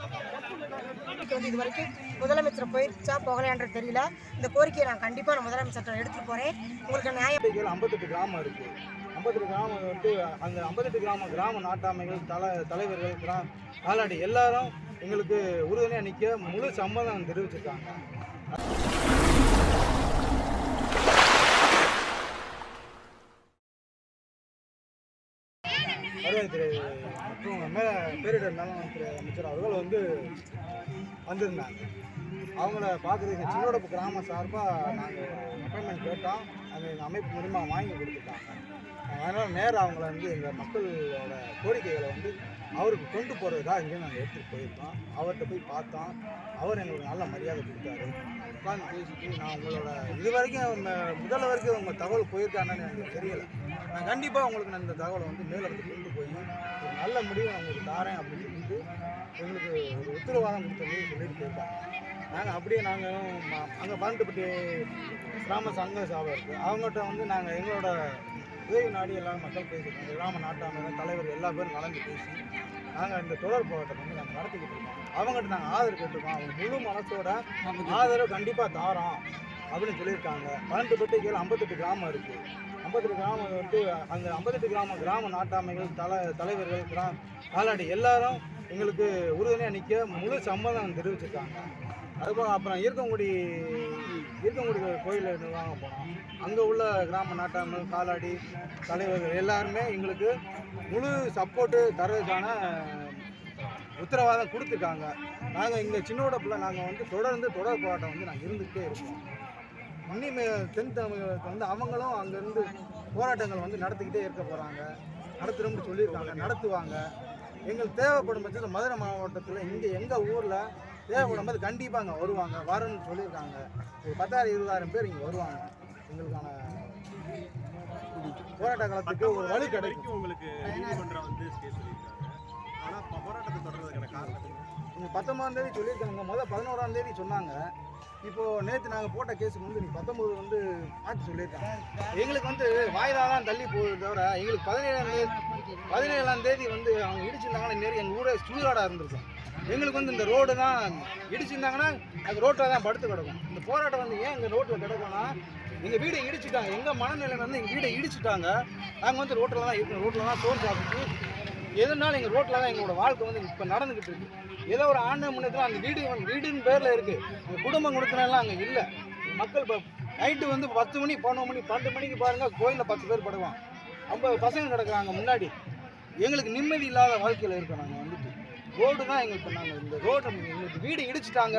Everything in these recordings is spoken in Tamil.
கோரிக்கை வந்து இது வரைக்கும் முதலமைச்சர் போயிருச்சா போகலையான்றது தெரியல. இந்த கோரிக்கையை நான் கண்டிப்பாக நான் முதலமைச்சர்கிட்ட எடுத்துகிட்டு போகிறேன் உங்களுக்கு நியாயம் ஐம்பத்தெட்டு கிராமம் இருக்கு. ஐம்பத்தெட்டு கிராமம் வந்து அந்த ஐம்பத்தெட்டு கிராம கிராம நாட்டாமைகள் தலை தலைவர்கள் கிரா காலாடி எல்லாரும் எங்களுக்கு உறுதுணையாக நிற்க முழு சம்மதம் தெரிவிச்சிருக்காங்க வருவாய்த்துறை மற்றும் மேலே பேரிடர் மேலாண்மை அமைச்சர் அவர்கள் வந்து வந்திருந்தாங்க. அவங்கள பார்க்குறதுக்கு சின்னோடப்பு கிராம சார்பாக நாங்கள் அப்பாயின்மெண்ட் கேட்டோம். அது எங்கள் அமைப்பு மூலிமா வாங்கி கொடுத்துட்டாங்க. அதனால் நேராக அவங்கள வந்து எங்கள் மக்களோட கோரிக்கைகளை வந்து அவருக்கு கொண்டு போகிறதுக்காக இங்கே நாங்கள் எடுத்துகிட்டு போயிருக்கோம். அவர்கிட்ட போய் பார்த்தோம். அவர் எங்களுக்கு நல்ல மரியாதை கொடுத்தாரு. உட்காந்து பேசிட்டு நான் உங்களோட இது வரைக்கும் இந்த வரைக்கும் உங்கள் தகவல் போயிருக்கான்னு எனக்கு தெரியலை. நான் கண்டிப்பாக உங்களுக்கு நான் இந்த தகவலை வந்து மேலிடத்துக்கு கொண்டு போய் ஒரு நல்ல முடிவை நான் உங்களுக்கு தாரேன் அப்படின்னு சொல்லிட்டு எங்களுக்கு ஒரு உத்தரவாதம் கொடுத்தது சொல்லிட்டு போயிருக்காங்க. நாங்கள் அப்படியே நாங்கள் அங்கே பாண்டப்பட்டி கிராம சங்க சாபம் இருக்குது அவங்ககிட்ட வந்து நாங்கள் எங்களோட உதவி நாடி எல்லா மக்கள் பேசியிருக்கோம் கிராம நாட்டாமையில தலைவர் எல்லா பேரும் கலந்து பேசி நாங்கள் இந்த தொடர் போராட்டத்தை வந்து நாங்கள் நடத்திக்கிட்டு இருக்கோம். அவங்ககிட்ட நாங்கள் ஆதரவு கேட்டிருக்கோம். அவங்க முழு மனசோட ஆதரவு கண்டிப்பாக தாரோம் அப்படின்னு சொல்லியிருக்காங்க. பன்னெண்டு கீழே ஐம்பத்தெட்டு கிராமம் இருக்குது ஐம்பத்தெட்டு கிராமம் வந்து அந்த ஐம்பத்தெட்டு கிராம கிராம நாட்டாமைகள் தலை தலைவர்கள் கிரா காலாடி எல்லாரும் எங்களுக்கு உறுதுணையாக நிற்க முழு சம்மதம் தெரிவிச்சிருக்காங்க. அதுபோல் அப்புறம் ஈர்க்கங்குடி ஈர்க்கங்குடி கோயில் நிர்வாகம் போனோம். அங்கே உள்ள கிராம நாட்டாமை காலாடி தலைவர்கள் எல்லாருமே எங்களுக்கு முழு சப்போர்ட்டு தர்றதுக்கான உத்தரவாதம் கொடுத்துருக்காங்க. நாங்கள் இங்கே சின்னோடப்பில் நாங்கள் வந்து தொடர்ந்து தொடர் போராட்டம் வந்து நாங்கள் இருந்துகிட்டே இருக்கோம். இனிமே தென் தமிழகத்துக்கு வந்து அவங்களும் அங்கேருந்து போராட்டங்கள் வந்து நடத்திக்கிட்டே இருக்க போகிறாங்க நடத்துகிறோம்னு சொல்லியிருக்காங்க. நடத்துவாங்க. எங்களுக்கு தேவைப்படும் பட்சத்தில் மதுரை மாவட்டத்தில் இங்கே எங்கள் ஊரில் தேவைப்படும் போது கண்டிப்பாக அங்கே வருவாங்க. வரணும்னு சொல்லியிருக்காங்க. ஒரு பத்தாயிரம் இருபதாயிரம் பேர் இங்கே வருவாங்க. எங்களுக்கான போராட்ட காலத்துக்கு ஒரு வழி கிடைக்கும். உங்களுக்கு ஆனால் போராட்டத்தை தொடர்றதுக்கான காரணம் நீங்கள் பத்தொம்பதாம் தேதி சொல்லியிருக்காங்க முதல் பதினோராம் தேதி சொன்னாங்க. இப்போ நேற்று நாங்கள் போட்ட கேஸுக்கு வந்து நீங்கள் பத்தொம்பது வந்து மாற்றி சொல்லியிருக்காங்க. எங்களுக்கு வந்து வாய்தா தான் தள்ளி போகுது தவிர எங்களுக்கு பதினேழாம் தேதி பதினேழாம் தேதி வந்து அவங்க இடிச்சிருந்தாங்கன்னா நேரம் எங்கள் ஊரே சுடுகாடாக இருந்திருக்கும். எங்களுக்கு வந்து இந்த ரோடு தான் இடிச்சிருந்தாங்கன்னா அது ரோட்டில் தான் படுத்து கிடக்கும். இந்த போராட்டம் வந்து ஏன் எங்கள் ரோட்டில் கிடக்கும்னா எங்கள் வீடை இடிச்சிட்டாங்க. எங்கள் மனநிலை வந்து எங்கள் வீடை இடிச்சிட்டாங்க. நாங்கள் வந்து ரோட்டில் தான் இருக்கணும் ரோட்டில் தான் சோறு சாப்பிட்டு எதுனாலும் எங்கள் ரோட்டில் தான் எங்களோட வாழ்க்கை வந்து இப்போ நடந்துக்கிட்டு இருக்கு. ஏதோ ஒரு ஆண்டு முன்னத்தில் அந்த வீடு வீடுன்னு பேரில் இருக்குது எங்கள் குடும்பம் கொடுத்தனாலாம் அங்கே இல்லை. மக்கள் இப்போ நைட்டு வந்து பத்து மணி பன்னெண்டு மணி பன்னெண்டு மணிக்கு பாருங்கள் கோயிலில் பத்து பேர் படுவான் ஐம்பது பசங்க கிடக்குறாங்க முன்னாடி. எங்களுக்கு நிம்மதி இல்லாத வாழ்க்கையில் இருக்கோம் நாங்கள் வந்துட்டு. ரோடு தான் எங்களுக்கு நாங்கள் இந்த ரோடு எங்களுக்கு வீடு இடிச்சிட்டாங்க.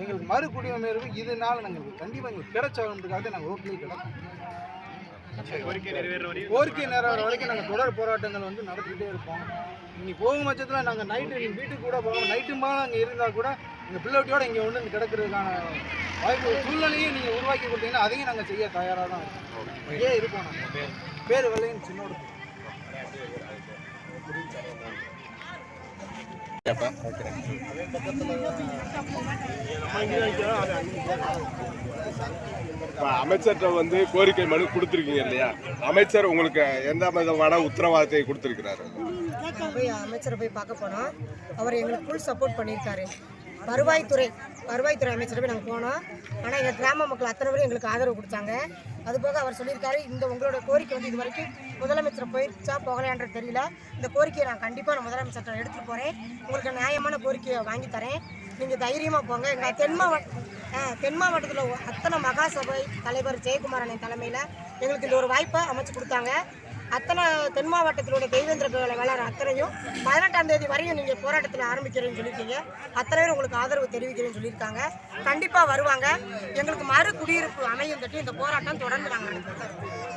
எங்களுக்கு மறு குடியுரிமை இதனால நாங்கள் கண்டிப்பாக எங்களுக்கு கிடைச்சாகன்றதுக்காக நாங்கள் ரோட்லேயே கிடக்கோம். கோரிக்கை நிறைவேற வரைக்கும் நாங்கள் தொடர் போராட்டங்கள் வந்து நடத்திக்கிட்டே இருப்போம். நீ போகும் பட்சத்தில் நாங்கள் நைட்டு நீ வீட்டுக்கு கூட போவோம் நைட்டு மேலே அங்கே இருந்தால் கூட எங்கள் பிள்ளையோட இங்கே வந்து கிடக்கிறதுக்கான வாய்ப்பு சூழ்நிலையும் நீங்கள் உருவாக்கி கொடுத்தீங்கன்னா அதையும் நாங்கள் செய்ய தயாராக தான் இருக்கோம். இங்கே இருப்போம் நாங்கள் பேர் வெள்ளையன் சின்னோட. இப்ப அமைச்சர்கிட்ட வந்து கோரிக்கை மனு கொடுத்துருக்கீங்க இல்லையா? அமைச்சர் உங்களுக்கு எந்த விதமான உத்தரவாதத்தை கொடுத்துருக்கிறாரு? போய் அமைச்சரை போய் பார்க்க போனோம். அவர் எங்களுக்கு ஃபுல் சப்போர்ட் பண்ணியிருக்காரு. வருவாய்த்துறை வருவாய்த்துறை அமைச்சரை போய் நாங்கள் போனோம். ஆனால் எங்கள் கிராம மக்கள் அத்தனை பேரும் எங்களுக்கு ஆதரவு கொடுத்தாங்க. அதுபோக அவர் சொல்லியிருக்காரு இந்த உங்களோட கோரிக்கை வந்து இது வரைக்கும் முதலமைச்சர் போயிருச்சா போகலையான்றது தெரியல. இந்த கோரிக்கையை நான் கண்டிப்பாக நான் முதலமைச்சர்கிட்ட எடுத்துகிட்டு போகிறேன் உங்களுக்கு நியாயமான கோரிக்கையை வாங்கி தரேன். நீங்கள் தைரியமாக போங்க. எங்கள் தென் மாவட்ட தென் மாவட்டத்தில் அத்தனை மகாசபை தலைவர் ஜெயக்குமாரனை தலைமையில் எங்களுக்கு இந்த ஒரு வாய்ப்பை அமைச்சு கொடுத்தாங்க. அத்தனை தென் மாவட்டத்திலுடைய தெய்வேந்திர வேளாண் அத்தனையும் பதினெட்டாம் தேதி வரையும் நீங்கள் போராட்டத்தில் ஆரம்பிக்கிறேன்னு சொல்லியிருக்கீங்க. அத்தனை பேர் உங்களுக்கு ஆதரவு தெரிவிக்கிறேன்னு சொல்லியிருக்காங்க. கண்டிப்பாக வருவாங்க. எங்களுக்கு மறு குடியிருப்பு அமையும் கட்டி இந்த போராட்டம் தொடர்ந்து நாங்கள் நடத்துகிறோம்